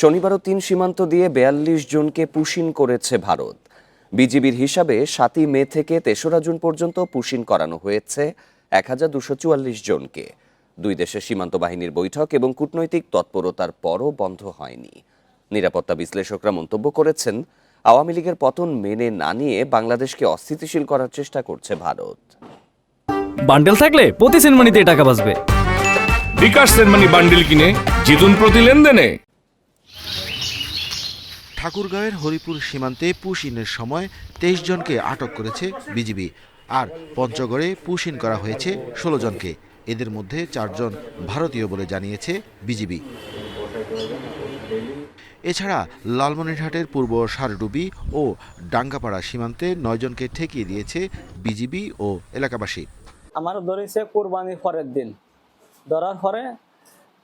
শনিবারও তিন সীমান্ত দিয়ে বেয়াল্লিশ জনকে পুশিন করেছে ভারত। বিজিবির হিসাবে সাতই মে থেকে তেসরা জুন পর্যন্ত পুশিন করানো হয়েছে এক হাজার দুশো চুয়াল্লিশ জনকে। দুই দেশের সীমান্ত বাহিনীর বৈঠক এবং কূটনৈতিক তৎপরতার পরও বন্ধ হয়নি। নিরাপত্তা বিশ্লেষকরা মন্তব্য করেছেন আওয়ামী লীগের পতন মেনে না নিয়ে বাংলাদেশকে অস্থিতিশীল করার চেষ্টা করছে ভারত। বান্ডেল থাকলে প্রতি সেনমানিতে টাকা বাঁচবে। বিকাশ সেনমানি বান্ডিল কিনে জিতুন প্রতি লেনদেনে। ঠাকুরগাঁওয়ের হরিপুর সীমান্তে পুশিনের সময় তেইশ জনকে আটক করেছে বিজিবি। আর পঞ্চগড়ে পুশিন করা হয়েছে ষোলো জনকে। এদের মধ্যে চারজন ভারতীয় বলে জানিয়েছে বিজিবি। এছাড়া লালমনিরহাটের পূর্ব সারডুবি ও ডাঙ্গাপাড়া সীমান্তে নয়জনকে ঠেকিয়ে দিয়েছে বিজিবি ও এলাকাবাসী। আমার ধরেছে কোরবানির পরের দিন। ধরার পরে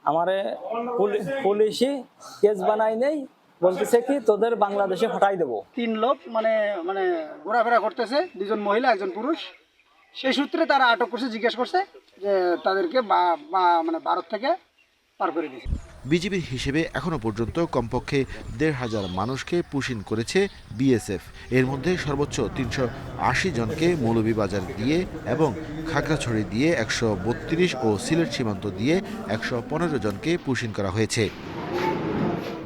আমারে পুলি- পুলিশই কেস বানাই নেই বলতেছে কি তোদের বাংলাদেশে হটাই দেবো। তিন লোক মানে মানে ঘোরাফেরা করতেছে। দুজন মহিলা একজন পুরুষ। সেই সূত্রে তারা আটক করছে জিজ্ঞেস করছে যে তাদেরকে বা- মানে ভারত থেকে পার করে দিয়েছে। বিজিবির হিসেবে এখনও পর্যন্ত কমপক্ষে দেড় হাজার মানুষকে পুশিন করেছে বিএসএফ। এর মধ্যে সর্বোচ্চ তিনশো আশি জনকে মৌলভীবাজার দিয়ে এবং খাগড়াছড়ি দিয়ে একশো বত্রিশ ও সিলেট সীমান্ত দিয়ে একশো পনেরো জনকে পুশিন করা হয়েছে।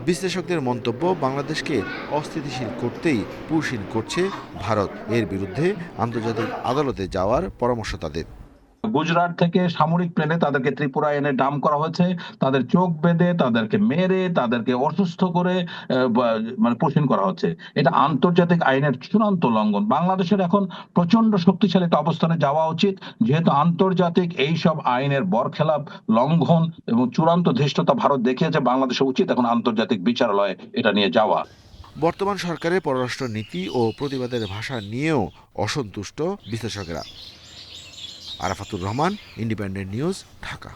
বিশ্লেষকদের মন্তব্য বাংলাদেশকে অস্থিতিশীল করতেই পুশিন করছে ভারত। এর বিরুদ্ধে আন্তর্জাতিক আদালতে যাওয়ার পরামর্শ তাদের। গুজরাট থেকে সামরিক প্লেনে তাদেরকে ত্রিপুরা এনে ডাম করা হয়েছে। তাদের চোখ বেঁধে, তাদেরকে মেরে, তাদেরকে অসুস্থ করে মানে পোষণ করা হচ্ছে। এটা আন্তর্জাতিক আইনের চূড়ান্ত লঙ্ঘন। বাংলাদেশের এখন প্রচণ্ড শক্তিশালী একটা অবস্থানে যাওয়া উচিত। যেহেতু আন্তর্জাতিক এই সব আইনের বরখেলাপ, লঙ্ঘন এবং চূড়ান্ত ধৃষ্টতা ভারত দেখিয়েছে বাংলাদেশের উচিত এখন আন্তর্জাতিক বিচারালয়ে এটা নিয়ে যাওয়া। বর্তমান সরকারের পররাষ্ট্র নীতি ও প্রতিবাদের ভাষা নিয়েও অসন্তুষ্ট বিশ্লেষকেরা। Arafatur Rahman Independent News Dhaka.